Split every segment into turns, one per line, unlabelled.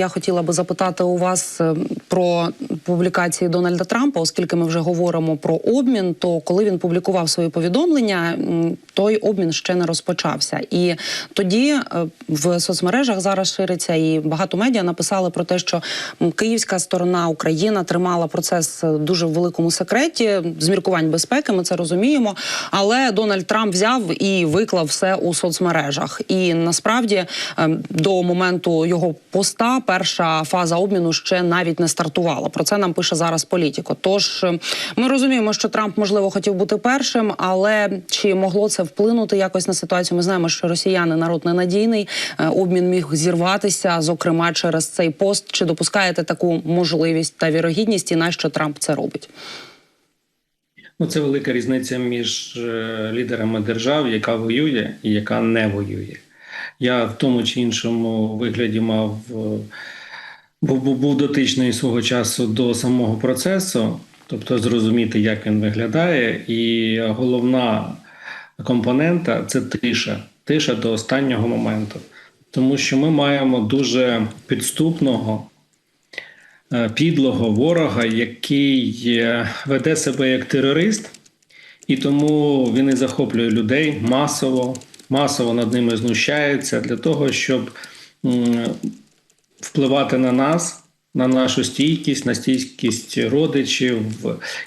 Я хотіла би запитати у вас е, про публікації Дональда Трампа, оскільки ми вже говоримо про обмін. То коли він публікував свої повідомлення, той обмін ще не розпочався. І тоді е, в соцмережах зараз шириться і багато медіа написали про те, що київська сторона Україна тримала процес е, дуже в великому секреті з міркувань безпеки. Ми це розуміємо. Але Дональд Трамп взяв і виклав все у соцмережах. І насправді ем, до моменту його поста перша фаза обміну ще навіть не стартувала. Про це нам пише зараз політико. Тож ем, ми розуміємо, що Трамп можливо хотів бути першим, але чи могло це вплинути якось на ситуацію? Ми знаємо, що росіяни народ ненадійний. Е, Обмін міг зірватися, зокрема через цей пост. Чи допускаєте таку можливість та вірогідність, і на що Трамп це робить?
Ну, це велика різниця між е, лідерами держав, яка воює і яка не воює. Я в тому чи іншому вигляді мав е, був, був, дотичний свого часу до самого процесу, тобто зрозуміти, як він виглядає, і головна компонента це тиша, тиша до останнього моменту. Тому що ми маємо дуже підступного, е, підлого ворога, який е, веде себе як терорист, і тому він і захоплює людей масово, масово над ними знущається для того, щоб впливати на нас, на нашу стійкість, на стійкість родичів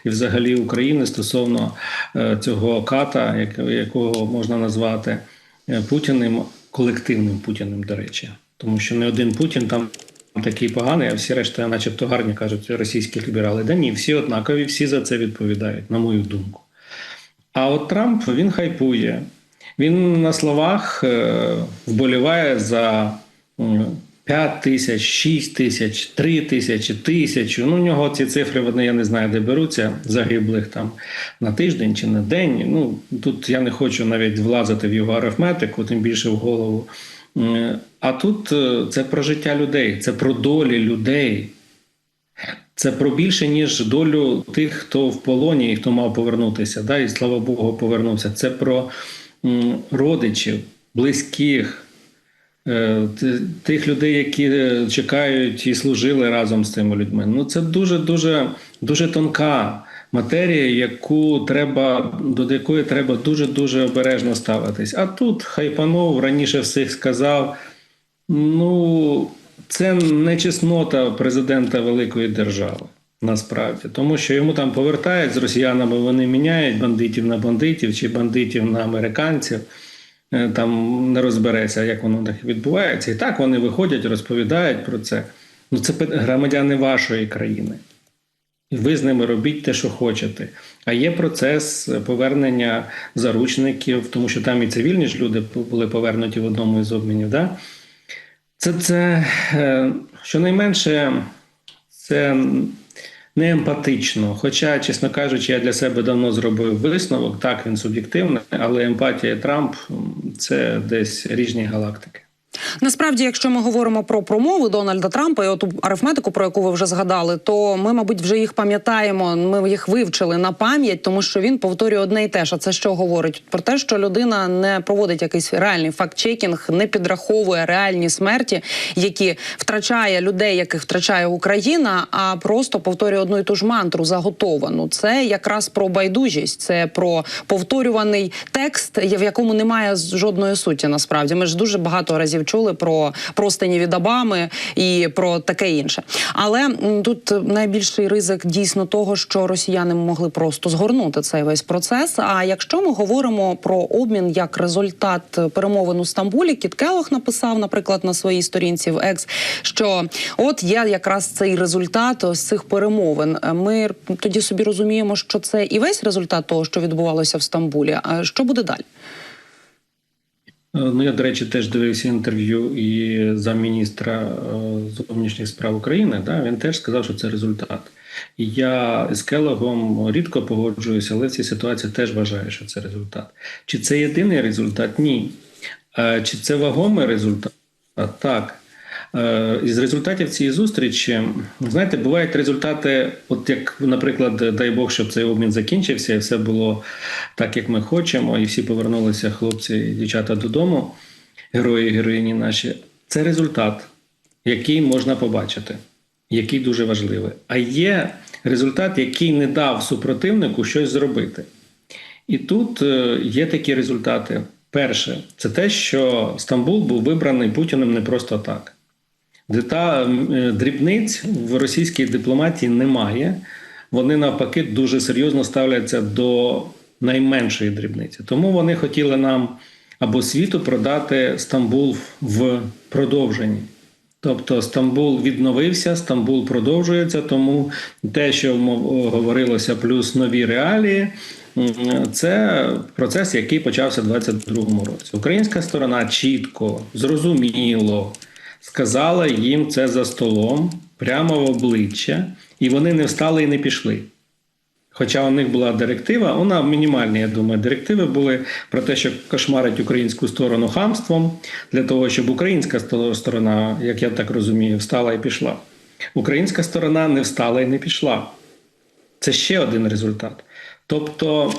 і взагалі України стосовно е, цього ката, якого можна назвати е, Путіним, колективним Путіним, до речі, тому що не один Путін там. Такий поганий, а всі решта, начебто, гарні кажуть російські ліберали. Да ні, всі однакові, всі за це відповідають, на мою думку. А от Трамп він хайпує. Він на словах е, вболіває за 5 тисяч, 6 тисяч, 3 тисячі, тисячу. Ну, у нього ці цифри, вони я не знаю, де беруться загиблих там на тиждень чи на день. Ну тут я не хочу навіть влазити в його арифметику, тим більше в голову. А тут е, це про життя людей, це про долі людей. Це про більше, ніж долю тих, хто в полоні і хто мав повернутися. Да? І слава Богу, повернувся. Це про родичів, близьких, е, тих людей, які е, чекають і служили разом з цими людьми. Ну це дуже дуже дуже тонка матерія, яку треба до якої треба дуже дуже обережно ставитись. А тут хайпанов раніше всіх сказав. Ну, це не чеснота президента великої держави. Насправді, тому що йому там повертають з росіянами, вони міняють бандитів на бандитів чи бандитів на американців. Е, Там не розбереться, як воно так відбувається. І так вони виходять, розповідають про це. Ну, це громадяни вашої країни. І ви з ними робіть те, що хочете. А є процес повернення заручників, тому що там і цивільні ж люди були повернуті в одному із обмінів. Да? Це, це е, щонайменше, це не емпатично. Хоча, чесно кажучи, я для себе давно зробив висновок. Так, він суб'єктивний, але емпатія Трамп це десь різні галактики.
Насправді, якщо ми говоримо про промови Дональда Трампа і оту арифметику, про яку ви вже згадали, то ми, мабуть, вже їх пам'ятаємо. Ми їх вивчили на пам'ять, тому що він повторює одне і те ж. А це що говорить? Про те, що людина не проводить якийсь реальний факт-чекінг, не підраховує реальні смерті, які втрачає людей, яких втрачає Україна, а просто повторює одну і ту ж мантру заготовану. Це якраз про байдужість, це про повторюваний текст, в якому немає жодної суті. Насправді ми ж дуже багато разів чули про простині від Обами і про таке інше. Але тут найбільший ризик дійсно того, що росіяни могли просто згорнути цей весь процес. А якщо ми говоримо про обмін як результат перемовин у Стамбулі, Кіт Келох написав, наприклад, на своїй сторінці в Екс, що от є якраз цей результат ось цих перемовин. Ми тоді собі розуміємо, що це і весь результат того, що відбувалося в Стамбулі. А що буде далі?
Е, Ну, я, до речі, теж дивився інтерв'ю і замміністра міністра зовнішніх справ України. Да, він теж сказав, що це результат. І я з Келогом рідко погоджуюся, але в цій ситуації теж вважаю, що це результат. Чи це єдиний результат? Ні. Е, Чи це вагомий результат? Так. Е, Із результатів цієї зустрічі, знаєте, бувають результати, от як, наприклад, дай Бог, щоб цей обмін закінчився, і все було так, як ми хочемо, і всі повернулися, хлопці і дівчата додому, герої героїні наші. Це результат. який можна побачити, який дуже важливий. А є результат, який не дав супротивнику щось зробити. І тут е, є такі результати. Перше, це те, що Стамбул був вибраний Путіним не просто так. Дита, е, дрібниць в російській дипломатії немає. Вони навпаки дуже серйозно ставляться до найменшої дрібниці. Тому вони хотіли нам або світу продати Стамбул в продовженні. Тобто Стамбул відновився, Стамбул продовжується. Тому те, що говорилося, плюс нові реалії, це процес, який почався у 2022 році. Українська сторона чітко, зрозуміло сказала їм це за столом прямо в обличчя, і вони не встали і не пішли. Хоча у них була директива, вона мінімальна, я думаю, директиви були про те, що кошмарить українську сторону хамством, для того, щоб українська сторона, як я так розумію, встала і пішла. Українська сторона не встала і не пішла. Це ще один результат. Тобто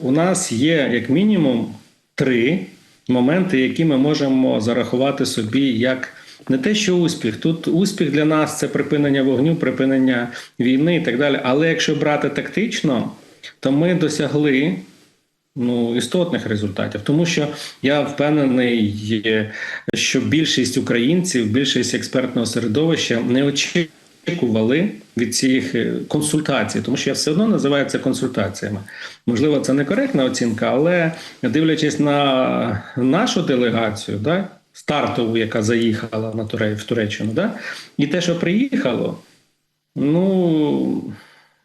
у нас є як мінімум три моменти, які ми можемо зарахувати собі як не те, що успіх. Тут успіх для нас це припинення вогню, припинення війни і так далі. Але якщо брати тактично, то ми досягли ну, істотних результатів. Тому що я впевнений, що більшість українців, більшість експертного середовища не очікували від цих е, консультацій, тому що я все одно називаю це консультаціями. Можливо, це не коректна оцінка, але дивлячись на нашу делегацію, да, стартову, яка заїхала на Туре, в Туреччину, да, і те, що приїхало, ну.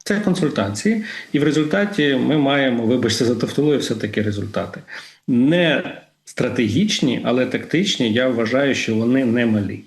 Це консультації, і в результаті ми маємо, вибачте за тавтологію, все-таки результати. Не стратегічні, але тактичні. Я вважаю, що вони не малі.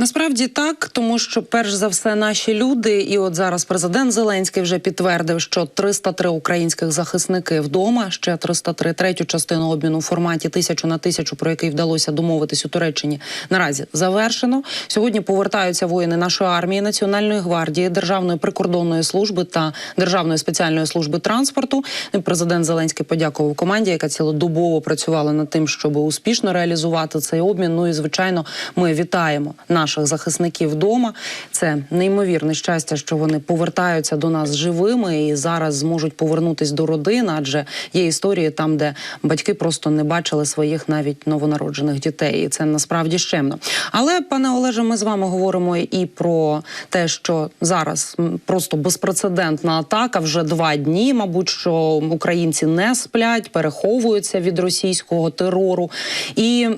Насправді так, тому що перш за все наші люди, і от зараз президент Зеленський вже підтвердив, що 303 українських захисники вдома, ще 303 третю частину обміну у форматі тисячу на тисячу, про який вдалося домовитись у Туреччині. Наразі завершено. Сьогодні повертаються воїни нашої армії, національної гвардії, державної прикордонної служби та державної спеціальної служби транспорту. Президент Зеленський подякував команді, яка цілодобово працювала над тим, щоб успішно реалізувати цей обмін. Ну і звичайно, ми вітаємо наших захисників вдома. Це неймовірне щастя, що вони повертаються до нас живими і зараз зможуть повернутись до родин, адже є історії там, де батьки просто не бачили своїх навіть новонароджених дітей. І це насправді щемно. Але, пане Олеже, ми з вами говоримо і про те, що зараз просто безпрецедентна атака вже два дні. Мабуть, що українці не сплять, переховуються від російського терору. І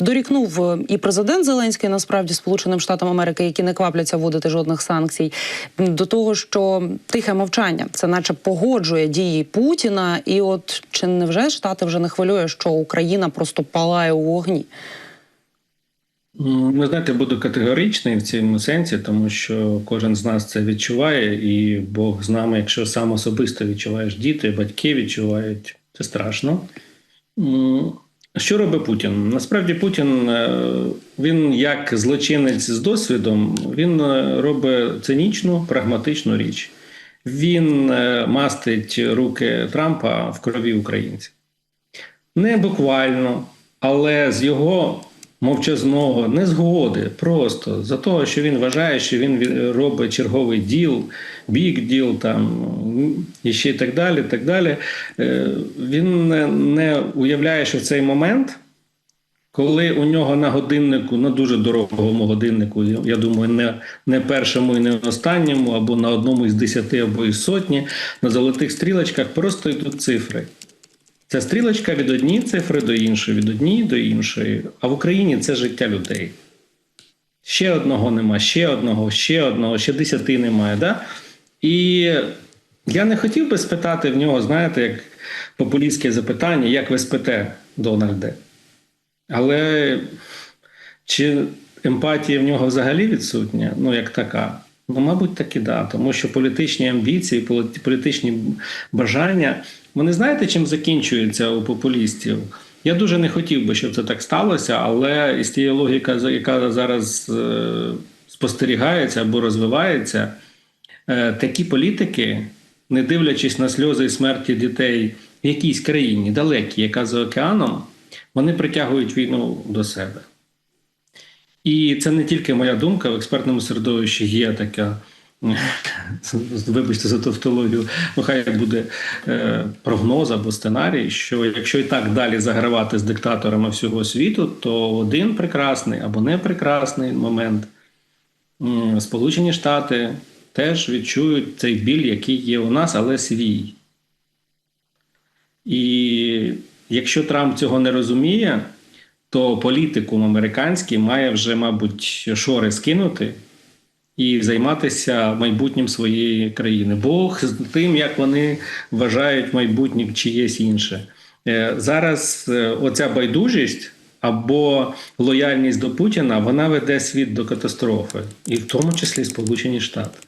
дорікнув е, і президент Зеленський насправді Сполученим Штатам Америки, які не квапляться вводити жодних санкцій, до того, що тихе мовчання це, наче погоджує дії Путіна. І от чи не вже штати вже не хвилює, що Україна просто палає у вогні?
Ви знаєте, буду категоричний в цьому сенсі, тому що кожен з нас це відчуває, і Бог з нами, якщо сам особисто відчуваєш діти, батьки відчувають, це страшно. Що робить Путін? Насправді Путін е, він як злочинець з досвідом, він е, робить цинічну, прагматичну річ. Він е, мастить руки Трампа в крові українців. Не буквально, але з його мовчазного незгоди, просто за того, що він вважає, що він робить черговий діл, бік діл, там і ще й так далі. так далі. Е, Він не, уявляє, що в цей момент. Коли у нього на годиннику, на дуже дорогому годиннику, я думаю, не, не першому і не останньому, або на одному із десяти, або із сотні, на золотих стрілочках просто йдуть цифри. Ця стрілочка від однієї цифри до іншої, від однієї до іншої. А в Україні це життя людей. Ще одного нема, ще одного, ще одного, ще десяти немає. Да? І я не хотів би спитати в нього, знаєте, як популістське запитання, як ви спите, Дональде. Але чи емпатія в нього взагалі відсутня? Ну, як така? Ну, мабуть, так і да. Тому що політичні амбіції, полі- політичні бажання, вони знаєте, чим закінчуються у популістів? Я дуже не хотів би, щоб це так сталося, але із тієї логіки, яка зараз е, спостерігається або розвивається, е, такі політики, не дивлячись на сльози і смерті дітей в якійсь країні далекій, яка за океаном, вони притягують війну до себе. І це не тільки моя думка, в експертному середовищі є така. Вибачте за тавтологію, ну хай буде е, прогноз або сценарій, що якщо і так далі загравати з диктаторами всього світу, то один прекрасний або не прекрасний момент Сполучені Штати теж відчують цей біль, який є у нас, але свій. І якщо Трамп цього не розуміє, то політикум американський має вже, мабуть, шори скинути і займатися майбутнім своєї країни. Бог з тим, як вони вважають майбутнє чиєсь інше. Е, Зараз е, оця байдужість або лояльність до Путіна вона веде світ до катастрофи, і в тому числі Сполучені Штати.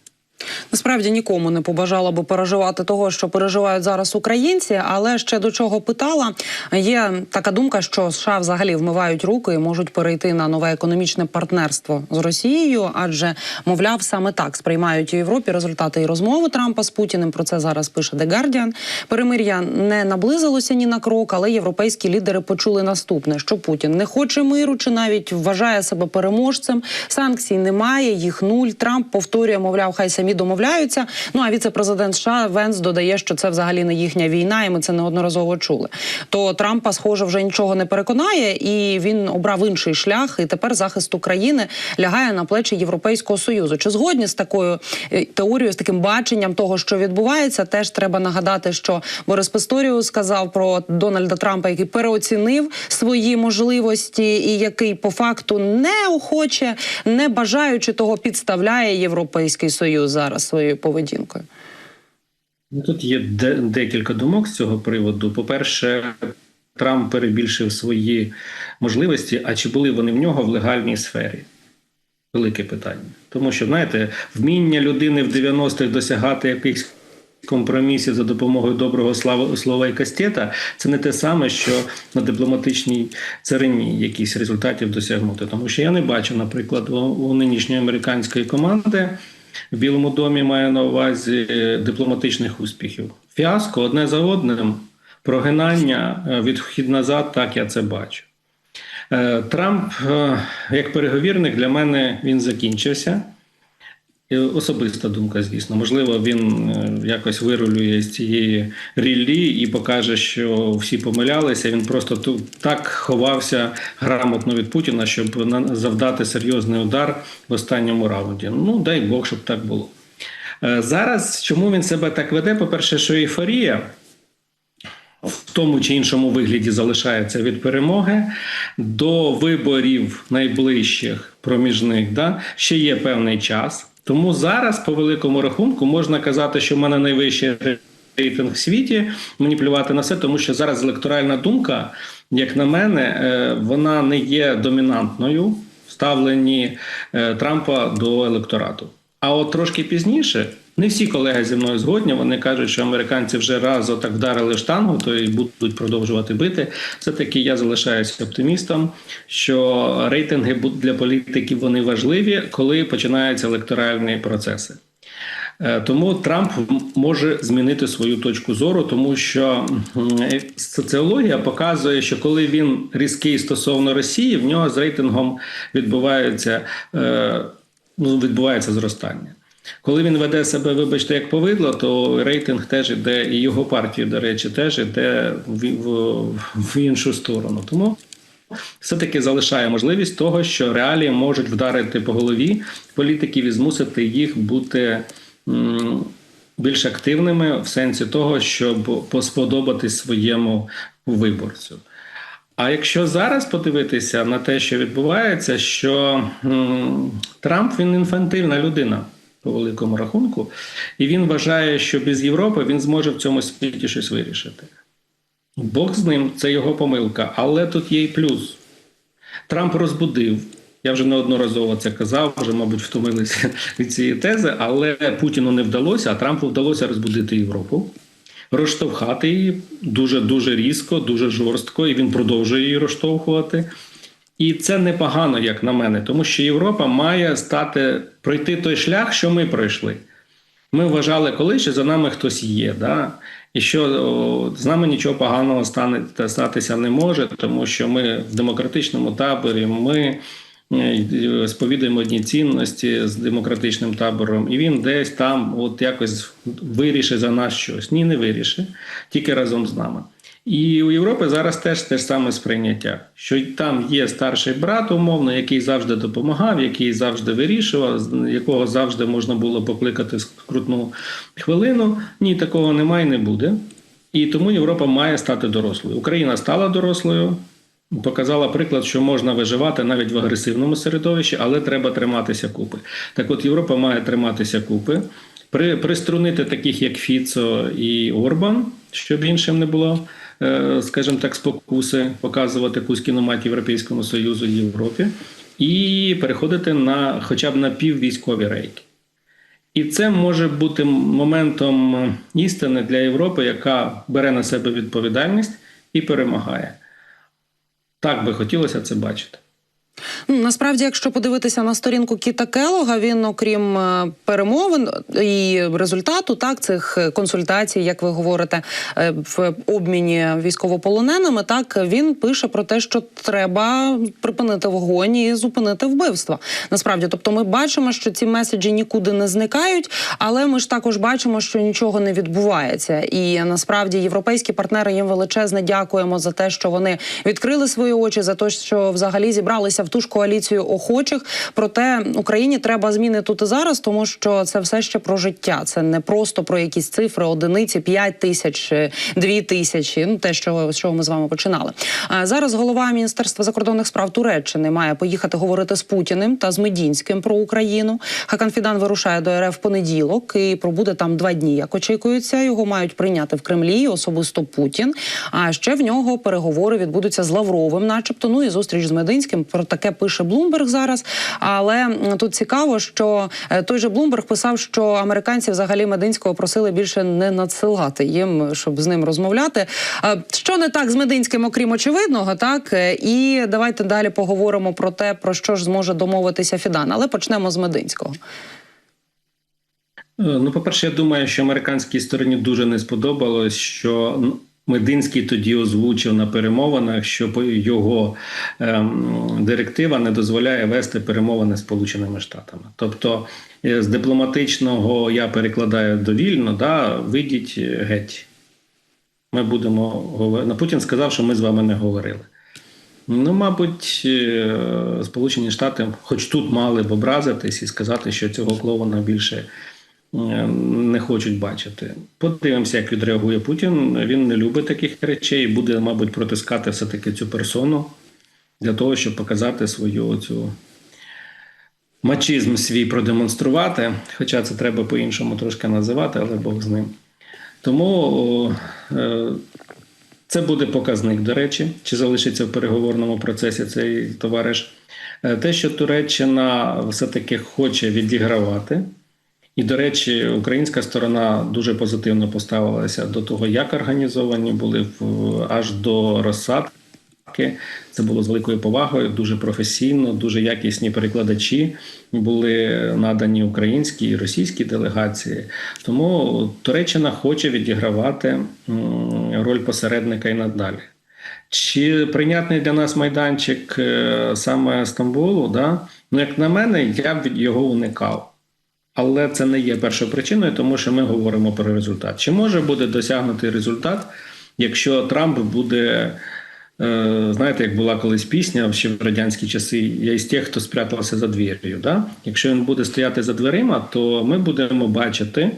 Насправді нікому не побажала би переживати того, що переживають зараз українці. Але ще до чого питала, є така думка, що США взагалі вмивають руки і можуть перейти на нове економічне партнерство з Росією, адже мовляв, саме так сприймають у Європі результати і розмови Трампа з Путіним. Про це зараз пише The Guardian. Перемир'я не наблизилося ні на крок, але європейські лідери почули наступне: що Путін не хоче миру, чи навіть вважає себе переможцем. Санкцій немає, їх нуль. Трамп повторює, мовляв, хай самі домовляються. Ну а віце-президент США Венс додає, що це взагалі не їхня війна, і ми це неодноразово чули. То Трампа, схоже, вже нічого не переконає, і він обрав інший шлях. І тепер захист України лягає на плечі Європейського союзу. Чи згодні з такою е, теорією, з таким баченням того, що відбувається, теж треба нагадати, що Борис Песторіус сказав про Дональда Трампа, який переоцінив свої можливості, і який по факту неохоче, не бажаючи того, підставляє Європейський Союз зараз своєю поведінкою.
Ну, Тут є де- декілька думок з цього приводу. По-перше, Трамп перебільшив свої можливості, а чи були вони в нього в легальній сфері? Велике питання. Тому що, знаєте, вміння людини в 90-х досягати якихось компромісів за допомогою доброго слова і кастета це не те саме, що на дипломатичній царині якісь результатів досягнути. Тому що я не бачу, наприклад, у, у нинішньої американської команди в Білому домі має на увазі е, дипломатичних успіхів. Фіаско одне за одним, прогинання, е, відхід назад, так я це бачу. Е, Трамп, як переговірник, для мене він закінчився. Особиста думка, звісно. Можливо, він е, якось вирулює з цієї ріллі і покаже, що всі помилялися. Він просто ту- так ховався грамотно від Путіна, щоб завдати серйозний удар в останньому раунді. Ну, дай Бог, щоб так було. Е, Зараз чому він себе так веде? По-перше, що ейфорія в тому чи іншому вигляді залишається від перемоги до виборів найближчих проміжних, да, ще є певний час. Тому зараз, по великому рахунку, можна казати, що в мене найвищий рейтинг в світі. Мені плювати на все, тому що зараз електоральна думка, як на мене, е, вона не є домінантною в ставленні е, Трампа до електорату. А от трошки пізніше не всі колеги зі мною згодні. Вони кажуть, що американці вже раз отак вдарили штангу, то і будуть продовжувати бити. Все таки я залишаюся оптимістом, що рейтинги для політиків вони важливі, коли починаються електоральні процеси. Е, Тому Трамп може змінити свою точку зору, тому що соціологія показує, що коли він різкий стосовно Росії, в нього з рейтингом відбувається, е, ну, відбувається зростання. Коли він веде себе, вибачте, як повидло, то рейтинг теж іде, і його партії, до речі, теж іде в, в, в іншу сторону. Тому все-таки залишає можливість того, що реалії можуть вдарити по голові політиків і змусити їх бути м, більш активними в сенсі того, щоб сподобатись своєму виборцю. А якщо зараз подивитися на те, що відбувається, що м, Трамп він інфантильна людина по великому рахунку, і він вважає, що без Європи він зможе в цьому світі щось вирішити. Бог з ним, це його помилка, але тут є і плюс. Трамп розбудив. Я вже неодноразово це казав, вже, мабуть, втомилися від цієї тези, але Путіну не вдалося, а Трампу вдалося розбудити Європу, розштовхати її дуже дуже різко, дуже жорстко, і він продовжує її розштовхувати. І це непогано, як на мене, тому що Європа має стати пройти той шлях, що ми пройшли. Ми вважали колись, що за нами хтось є, да? і що о, з нами нічого поганого стане, статися не може, тому що ми в демократичному таборі, ми е, сповідуємо одні цінності з демократичним табором, і він десь там от якось вирішить за нас щось. Ні, не вирішить, тільки разом з нами. І у Європи зараз теж те ж саме сприйняття, що там є старший брат, умовно, який завжди допомагав, який завжди вирішував, якого завжди можна було покликати скрутну хвилину. Ні, такого немає, не буде. І тому Європа має стати дорослою. Україна стала дорослою, показала приклад, що можна виживати навіть в агресивному середовищі, але треба триматися купи. Так от Європа має триматися купи, при, приструнити таких, як Фіцо і Орбан, щоб іншим не було, скажімо так, спокуси показувати якусь кіномат Європейському Союзу і Європі, і переходити на хоча б на піввійськові рейки. І це може бути моментом істини для Європи, яка бере на себе відповідальність і перемагає. Так би хотілося це бачити.
Насправді, якщо подивитися на сторінку Кіта Келога, він, окрім е, перемовин і результату так цих консультацій, як ви говорите, е, в обміні військовополоненими, так він пише про те, що треба припинити вогонь і зупинити вбивства. Насправді, тобто, ми бачимо, що ці меседжі нікуди не зникають, але ми ж також бачимо, що нічого не відбувається. І насправді європейські партнери їм величезне дякуємо за те, що вони відкрили свої очі, за те, що взагалі зібралися в ту ж коаліцію охочих. Проте Україні треба зміни тут і зараз, тому що це все ще про життя. Це не просто про якісь цифри, одиниці, 5 тисяч, 2 тисячі. Ну те, що з чого ми з вами починали. А зараз голова міністерства закордонних справ Туреччини має поїхати говорити з Путіним та з Медінським про Україну. Хакан Фідан вирушає до РФ понеділок і пробуде там два дні. Як очікується, його мають прийняти в Кремлі особисто Путін. А ще в нього переговори відбудуться з Лавровим, начебто. Ну і зустріч з Мединським. Про таке пише Блумберг зараз. Але тут цікаво, що е, той же Блумберг писав, що американці взагалі Мединського просили більше не надсилати їм, щоб з ним розмовляти. Е, Що не так з Мединським, окрім очевидного, так Е, і давайте далі поговоримо про те, про що ж зможе домовитися Фідан. Але почнемо з Мединського.
Ну, по-перше, я думаю, що американській стороні дуже не сподобалось, що Мединський тоді озвучив на перемовинах, що його ем, директива не дозволяє вести перемовини з Сполученими Штатами. Тобто, е, з дипломатичного я перекладаю довільно, да, вийдіть е, геть. Ми будемо говорити. Путін сказав, що ми з вами не говорили. Ну, мабуть, е, Сполучені Штати, хоч тут мали б образитись і сказати, що цього клоуна більше не хочуть бачити. Подивимося, як відреагує Путін. Він не любить таких речей і буде, мабуть, протискати все-таки цю персону для того, щоб показати свою цю мачизм свій продемонструвати. Хоча це треба по-іншому трошки називати, але Бог з ним. Тому е, це буде показник, до речі, чи залишиться в переговорному процесі цей товариш. Е, Те, що Туреччина все-таки хоче відігравати. І, до речі, українська сторона дуже позитивно поставилася до того, як організовані були аж до розсадки. Це було з великою повагою, дуже професійно, дуже якісні перекладачі були надані українській і російській делегації. Тому Туреччина хоче відігравати роль посередника і надалі. Чи прийнятний для нас майданчик е, саме Стамбулу? Да? Ну, як на мене, я б його уникав. Але це не є першою причиною, тому що ми говоримо про результат. Чи може бути досягнутий результат, якщо Трамп буде, е, знаєте, як була колись пісня ще в радянські часи, я із тих, хто спрятався за двір'ю. Да? Якщо він буде стояти за дверима, то ми будемо бачити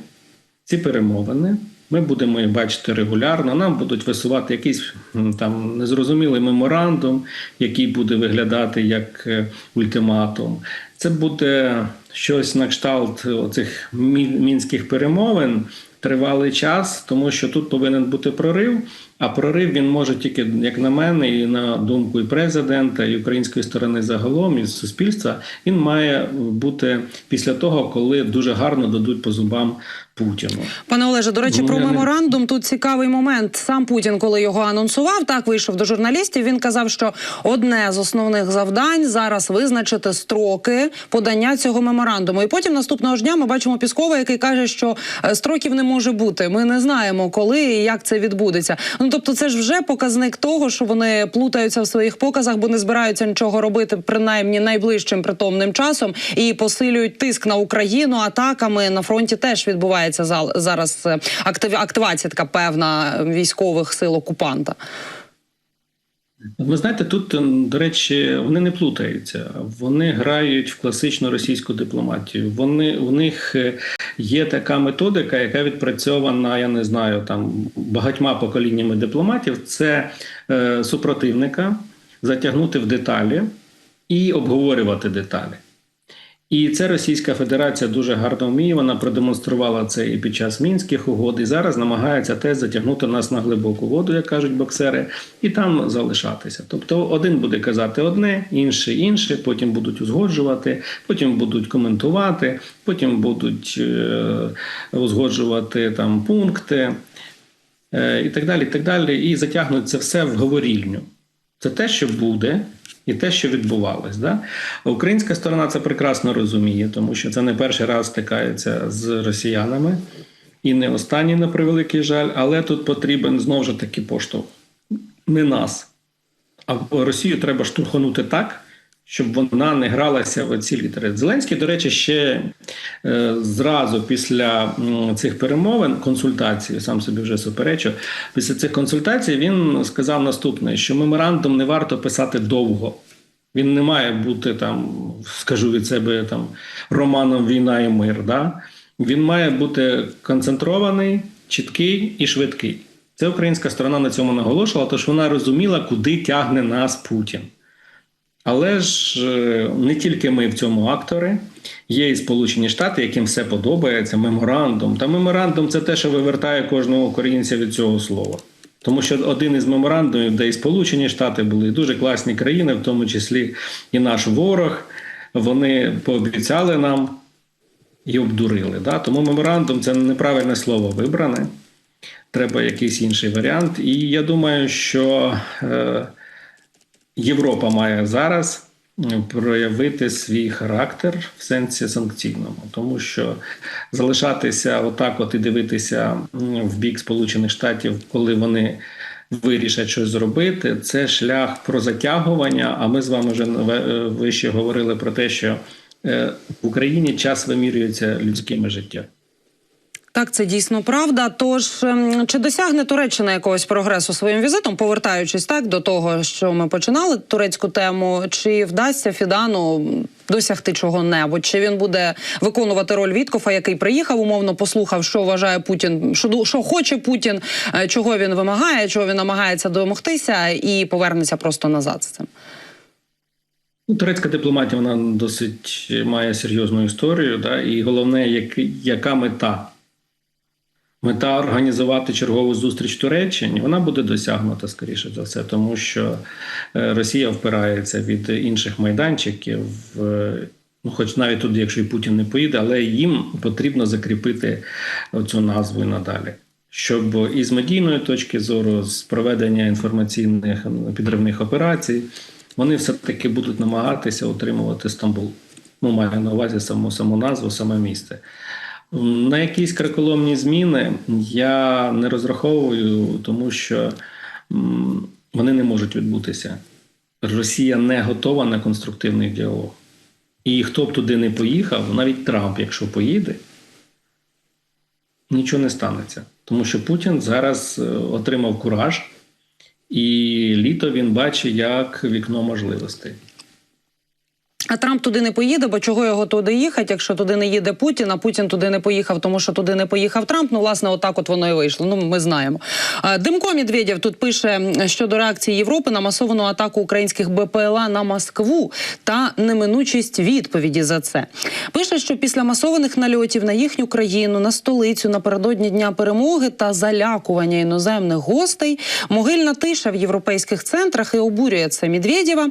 ці перемовини. Ми будемо їх бачити регулярно. Нам будуть висувати якийсь там незрозумілий меморандум, який буде виглядати як е, ультиматум. Це буде щось на кшталт оцих мі- мінських перемовин тривалий час, тому що тут повинен бути прорив. А прорив він може тільки, як на мене, і на думку і президента, і української сторони загалом, і суспільства. Він має бути після того, коли дуже гарно дадуть по зубам Путіну.
Пане Олеже, до речі,
Ну,
про
не-
меморандум тут цікавий момент. Сам Путін, коли його анонсував, так вийшов до журналістів. Він казав, що одне з основних завдань зараз визначити строки подання цього меморандуму. І потім наступного ж дня ми бачимо Піскова, який каже, що е, строків не може бути. Ми не знаємо, коли і як це відбудеться. Ну тобто, це ж вже показник того, що вони плутаються в своїх показах, бо не збираються нічого робити, принаймні найближчим притомним часом, і посилюють тиск на Україну атаками на фронті. Теж відбувається зараз е, актив- активація така певна військових сил окупанта.
Ви знаєте, тут, до речі, вони не плутаються. Вони грають в класичну російську дипломатію. Вони у них е, є така методика, яка відпрацьована, я не знаю, там багатьма поколіннями дипломатів. Це е, супротивника затягнути в деталі і обговорювати деталі. І це Російська Федерація дуже гарно вміє. Вона продемонструвала це і під час мінських угод, і зараз намагається теж затягнути нас на глибоку воду, як кажуть боксери, і там залишатися. Тобто, один буде казати одне, інший інше, потім будуть узгоджувати, потім будуть коментувати, потім будуть е, узгоджувати там пункти е, і так далі. І так далі. І затягнуть це все в говорільню. Це те, що буде, і те, що відбувалось. Да? Українська сторона це прекрасно розуміє, тому що це не перший раз стикається з росіянами, і не останній, на превеликий жаль, але тут потрібен знову ж таки поштовх. Не нас. А Росію треба штурханути так, щоб вона не гралася в ці літери. Зеленський, до речі, ще е, зразу після цих перемовин, консультацій, сам собі вже суперечу. Після цих консультацій він сказав наступне: що меморандум не варто писати довго. Він не має бути там, скажу від себе, там романом Війна і мир. Да? Він має бути концентрований, чіткий і швидкий. Це українська сторона на цьому наголошувала, тож вона розуміла, куди тягне нас Путін. Але ж е, не тільки ми в цьому актори. Є і Сполучені Штати, яким все подобається, меморандум. Та меморандум це те, що вивертає кожного українця від цього слова. Тому що один із меморандумів, де і Сполучені Штати були і дуже класні країни, в тому числі і наш ворог, вони пообіцяли нам і обдурили. Да? Тому меморандум це неправильне слово вибране. Треба якийсь інший варіант. І я думаю, що е, Європа має зараз проявити свій характер в сенсі санкційному, тому що залишатися отак, от і дивитися в бік Сполучених Штатів, коли вони вирішать щось зробити, це шлях про затягування. А ми з вами вже е, вище говорили про те, що е, в Україні час вимірюється людськими життями.
Так, це дійсно правда. Тож ем, чи досягне Туреччина якогось прогресу своїм візитом, повертаючись так до того, що ми починали турецьку тему, чи вдасться Фідану досягти чого-небудь? Чи він буде виконувати роль Віткофа, який приїхав, умовно послухав, що вважає Путін, що що хоче Путін, е, чого він вимагає, чого він намагається домогтися, і повернеться просто назад з цим.
Ну, турецька дипломатія вона досить має серйозну історію, да, і головне, як, яка мета. Мета організувати чергову зустріч в Туреччині, вона буде досягнута, скоріше за все, тому що е, Росія впирається від інших майданчиків. е, Ну, хоч навіть туди, якщо і Путін не поїде, але їм потрібно закріпити цю назву надалі. Щоб і з медійної точки зору, з проведення інформаційних підривних операцій, вони все-таки будуть намагатися отримувати Стамбул. Ну, маю на увазі саму саму назву, саме місце. На якісь краколомні зміни я не розраховую, тому що вони не можуть відбутися. Росія не готова на конструктивний діалог. І хто б туди не поїхав, навіть Трамп, якщо поїде, нічого не станеться. Тому що Путін зараз е, отримав кураж, і літо він бачить як вікно можливостей.
А Трамп туди не поїде, бо чого його туди їхати, якщо туди не їде Путін, а Путін туди не поїхав, тому що туди не поїхав Трамп. Ну, власне, отак от воно і вийшло. Ну, ми знаємо. Димко Медведєв тут пише щодо реакції Європи на масовану атаку українських БПЛА на Москву та неминучість відповіді за це. Пише, що після масованих нальотів на їхню країну, на столицю напередодні дня перемоги та залякування іноземних гостей, могильна тиша в європейських центрах і обурює це Медведєва.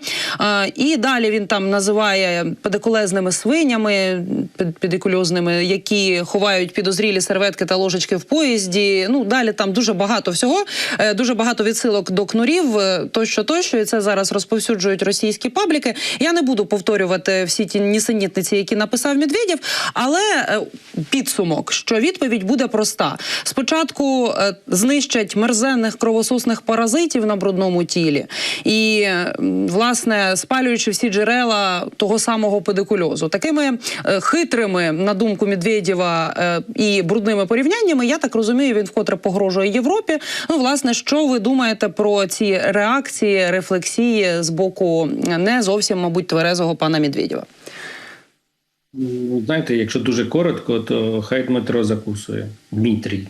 І далі він там називає називає педикулезними свинями, пед- педикульозними, які ховають підозрілі серветки та ложечки в поїзді. Ну далі там дуже багато всього, е, дуже багато відсилок до кнурів, е, тощо, тощо. І це зараз розповсюджують російські пабліки. Я не буду повторювати всі ті нісенітниці, які написав Медведєв, але е, підсумок, що відповідь буде проста: спочатку знищать мерзенних кровососних паразитів на брудному тілі, і власне спалюючи всі джерела того самого педикульозу, такими е, хитрими, на думку Медведєва, е, і брудними порівняннями, я так розумію, він вкотре погрожує Європі. Ну, власне, що ви думаєте про ці реакції, рефлексії з боку не зовсім, мабуть, тверезого пана Медведєва?
Ну, знаєте, якщо дуже коротко, то хай Дмитро закусує. Дмитрій.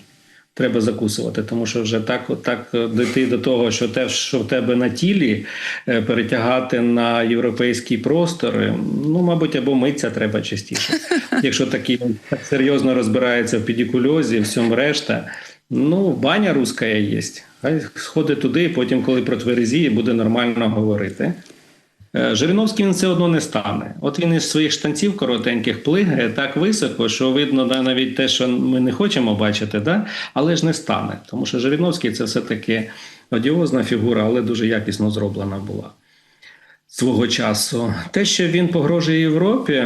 Треба закусувати, тому що вже так, так дійти до того, що те, що в тебе на тілі, е, перетягати на європейський простор, е, ну, мабуть, або митися треба частіше. Якщо такі так серйозно розбирається в педикульозі, всьому решта, ну, баня руська є. Хай сходить туди, потім, коли протверезіє, буде нормально говорити. Е, Жириновський він все одно не стане. От він із своїх штанців коротеньких плигає так високо, що видно да, навіть те, що ми не хочемо бачити, да? але ж не стане. Тому що Жириновський це все-таки одіозна фігура, але дуже якісно зроблена була свого часу. Те, що він погрожує Європі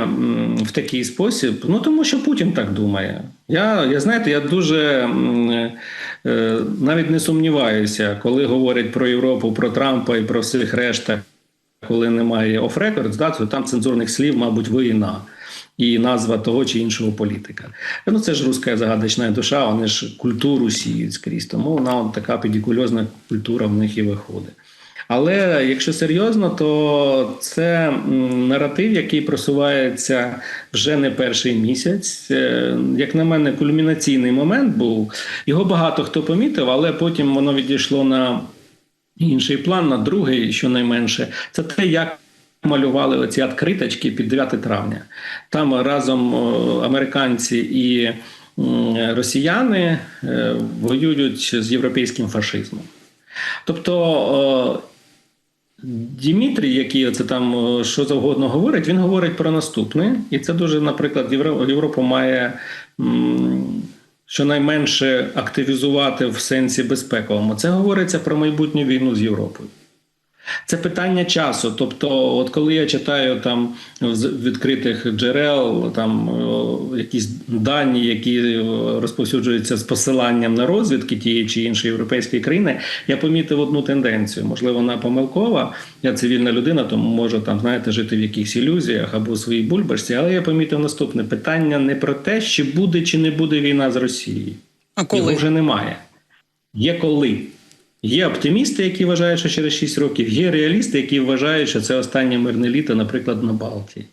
в такий спосіб, ну тому що Путін так думає. Я, я знаєте, я дуже е, навіть не сумніваюся, коли говорять про Європу, про Трампа і про всіх решта коли немає оф-рекорд, да, то там цензурних слів, мабуть, війна і назва того чи іншого політика. Ну це ж руська загадочна душа, вони ж культуру сіють скрізь, тому вона от така педикульозна культура в них і виходить. Але якщо серйозно, то це наратив, який просувається вже не перший місяць. Е, Як на мене, кульмінаційний момент був. Його багато хто помітив, але потім воно відійшло на інший план, на другий, щонайменше, це те, як малювали оці відкриточки під 9 травня. Там разом американці і росіяни е, воюють з європейським фашизмом. Тобто. Дімітрій, який це там що завгодно говорить, він говорить про наступне, і це дуже, наприклад, Європа має щонайменше активізувати в сенсі безпековому. Це говориться про майбутню війну з Європою. Це питання часу. Тобто, от коли я читаю там з відкритих джерел, там о, якісь дані, які розповсюджуються з посиланням на розвідки тієї чи іншої європейської країни, я помітив одну тенденцію. Можливо, вона помилкова. Я цивільна людина, тому можу там, знаєте, жити в якихось ілюзіях або у своїй бульбашці. Але я помітив наступне питання не про те, чи буде чи не буде війна з Росією.
А
Його вже немає. Є коли. Є оптимісти, які вважають, що через 6 років, є реалісти, які вважають, що це останнє мирне літо, наприклад, на Балтії.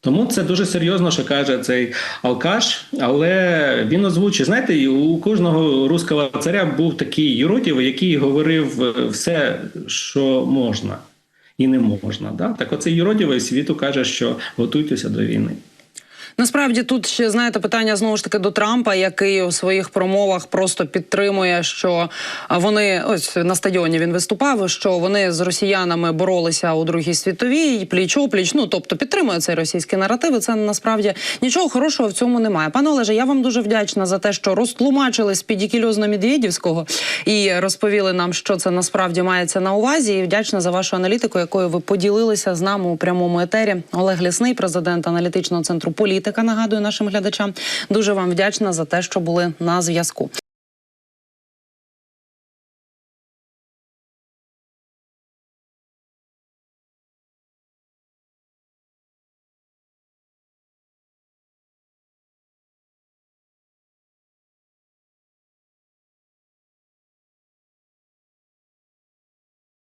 Тому це дуже серйозно, що каже цей алкаш, але він озвучує. Знаєте, у кожного руського царя був такий Єротів, який говорив е, все, що можна і не можна. Да? Так оцей Єродівий світу каже, що готуйтеся до війни.
Насправді тут ще знаєте питання знову ж таки до Трампа, який у своїх промовах просто підтримує, що вони ось на стадіоні він виступав, що вони з росіянами боролися у другій світовій пліч опліч. Ну тобто підтримує цей російський наратив. І це насправді нічого хорошого в цьому немає. Пане Олеже, я вам дуже вдячна за те, що розтлумачили з підікільозно медведівського і розповіли нам, що це насправді мається на увазі. І вдячна за вашу аналітику, якою ви поділилися з нами у прямому етері. Олег Лісний, президент аналітичного центру політика. Нагадую нашим глядачам. Дуже вам вдячна за те, що були на зв'язку.